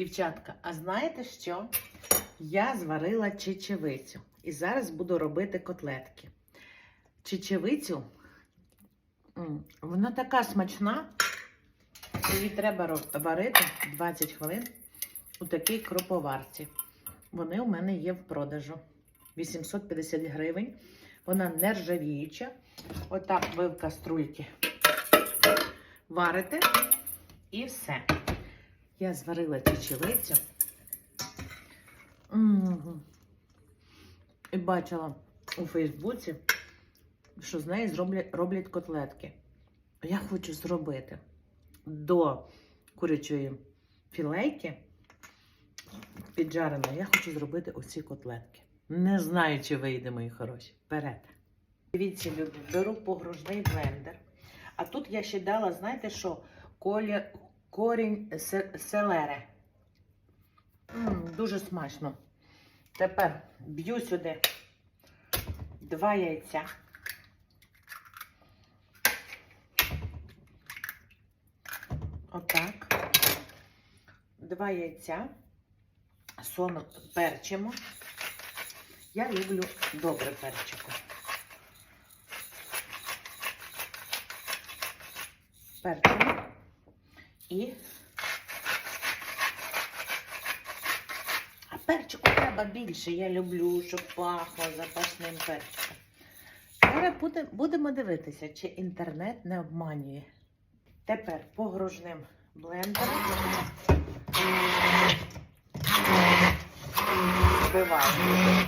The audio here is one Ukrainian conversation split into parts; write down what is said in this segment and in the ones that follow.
Дівчатка, а знаєте що? Я зварила чечевицю і зараз буду робити котлетки. Чечевицю, вона така смачна, її треба варити 20 хвилин у такій кроповарці. Вони у мене є в продажу. 850 гривень. Вона нержавіюча. Отак ви в каструльки варите і все. Я зварила чечевицю. І бачила у Фейсбуці, що з неї зроблять, роблять котлетки. Я хочу зробити до курячої філейки піджареної, я хочу зробити оці котлетки. Не знаю, чи вийде, мої хороші. Вперед. Дивіться, любі, беру погружний блендер. А тут я ще дала, знаєте що? Колі, корінь селери. М, дуже смачно. Тепер б'ю сюди два яйця. Отак. Два яйця. Сону перчимо. Я люблю добре перчику. Перчимо. І а перчику треба більше. Я люблю, щоб пахло запашним перчиком. Зараз буде, будемо дивитися, чи інтернет не обманює. Тепер погружним блендером збиваємо.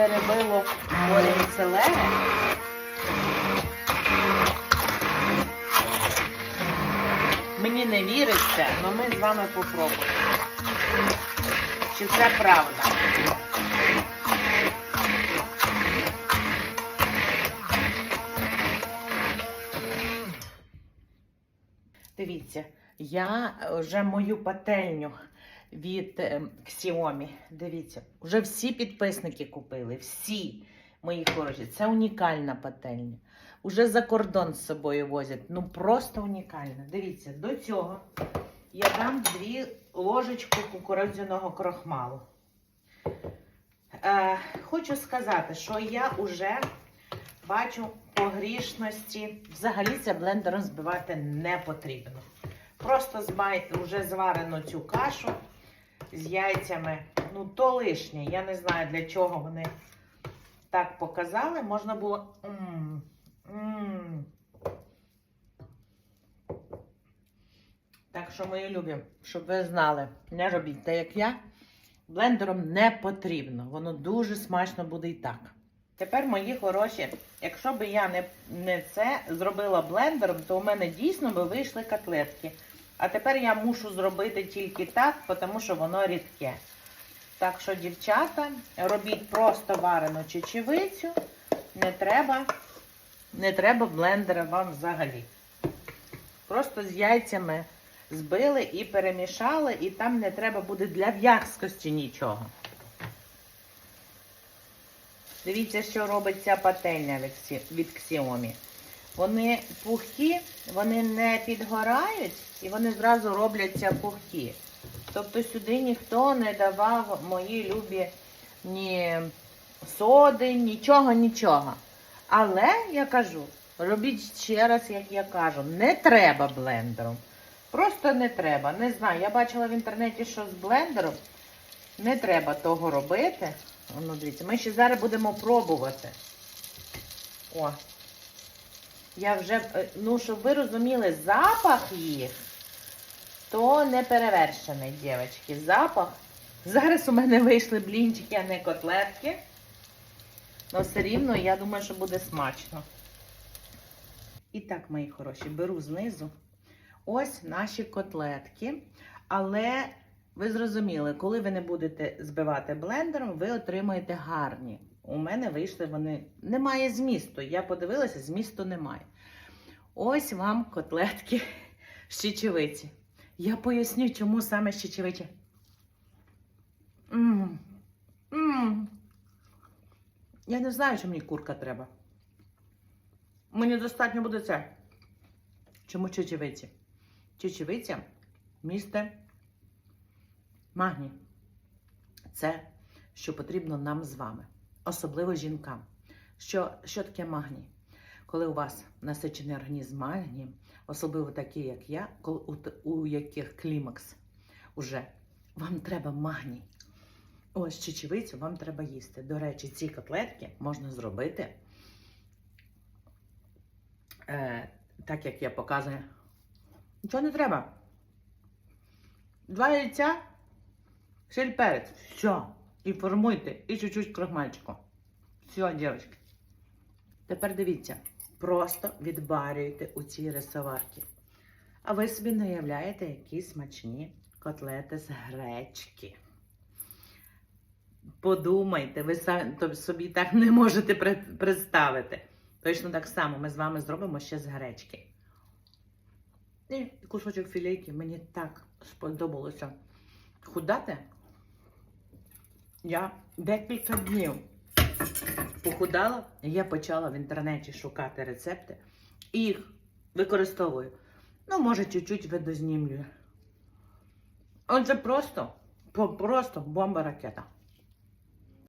Перебило корінь селери. Мені не віриться, але ми з вами попробуємо. Чи це правда? Дивіться, я вже мою пательню від е, Xiaomi. Дивіться, вже всі підписники купили. Всі мої хороші. Це унікальна пательня. Уже за кордон з собою возять. Ну просто унікальна. Дивіться, до цього я дам дві ложечки кукурудзяного крохмалу. Е, хочу сказати, що я вже бачу погрішності. Взагалі це блендером збивати не потрібно. Просто вже зварену цю кашу з яйцями. Ну, то лишнє. Я не знаю, для чого вони так показали. Можна було. М, м. Так що, мої любі, щоб ви знали, не робіть так, як я. Блендером не потрібно. Воно дуже смачно буде і так. Тепер, мої хороші, якщо б я не, не це зробила блендером, то у мене дійсно би вийшли котлетки. А тепер я мушу зробити тільки так, тому що воно рідке. Так що, дівчата, робіть просто варену чечевицю. Не треба, не треба блендера вам взагалі. Просто з яйцями збили і перемішали, і там не треба буде для в'язкості нічого. Дивіться, що робить ця пательня від Xi- від Xiaomi. Вони пухкі, вони не підгорають і вони зразу робляться пухкі. Тобто сюди ніхто не давав мої любі ні соди, нічого, нічого. Але я кажу, робіть ще раз, як я кажу, не треба блендером. Просто не треба. Не знаю. Я бачила в інтернеті, що з блендером не треба того робити. Ну, дивіться, ми ще зараз будемо пробувати. О. Я вже, е, ну, щоб ви розуміли, запах їх, то не перевершений, дівчатки. Запах. Зараз у мене вийшли блінчики, а не котлетки. Але все рівно, я думаю, що буде смачно. І так, мої хороші, беру знизу. Ось наші котлетки. Але ви зрозуміли, коли ви не будете збивати блендером, ви отримаєте гарні. У мене вийшли вони. Немає змісту. Я подивилася, змісту немає. Ось вам котлетки з чечевиці. Я поясню, чому саме з чечевиці. М. М. Я не знаю, що мені курка треба. Мені достатньо буде це. Чому чечевиці? Чечевиця місте магній. Це, що потрібно нам з вами, особливо жінкам. Що, що таке магній? Коли у вас насичений організм магнієм, особливо такі, як я, у, у яких клімакс уже, вам треба магній. Ось чечевицю вам треба їсти. До речі, ці котлетки можна зробити е, так, як я показую. Нічого не треба. Два яйця, сіль перець. Все. І формуйте. І чуть-чуть крохмальчику. Все, дівчатки. Тепер дивіться, просто відбарюйте у цій рисоварці. А ви собі не уявляєте, які смачні котлети з гречки. Подумайте, ви собі так не можете представити. Точно так само ми з вами зробимо ще з гречки. І кусочок філейки мені так сподобалося худати. Я декілька днів похудала, і я почала в інтернеті шукати рецепти і їх використовую. Ну, може, чуть-чуть видознімлюю. Отже, просто, просто бомба ракета.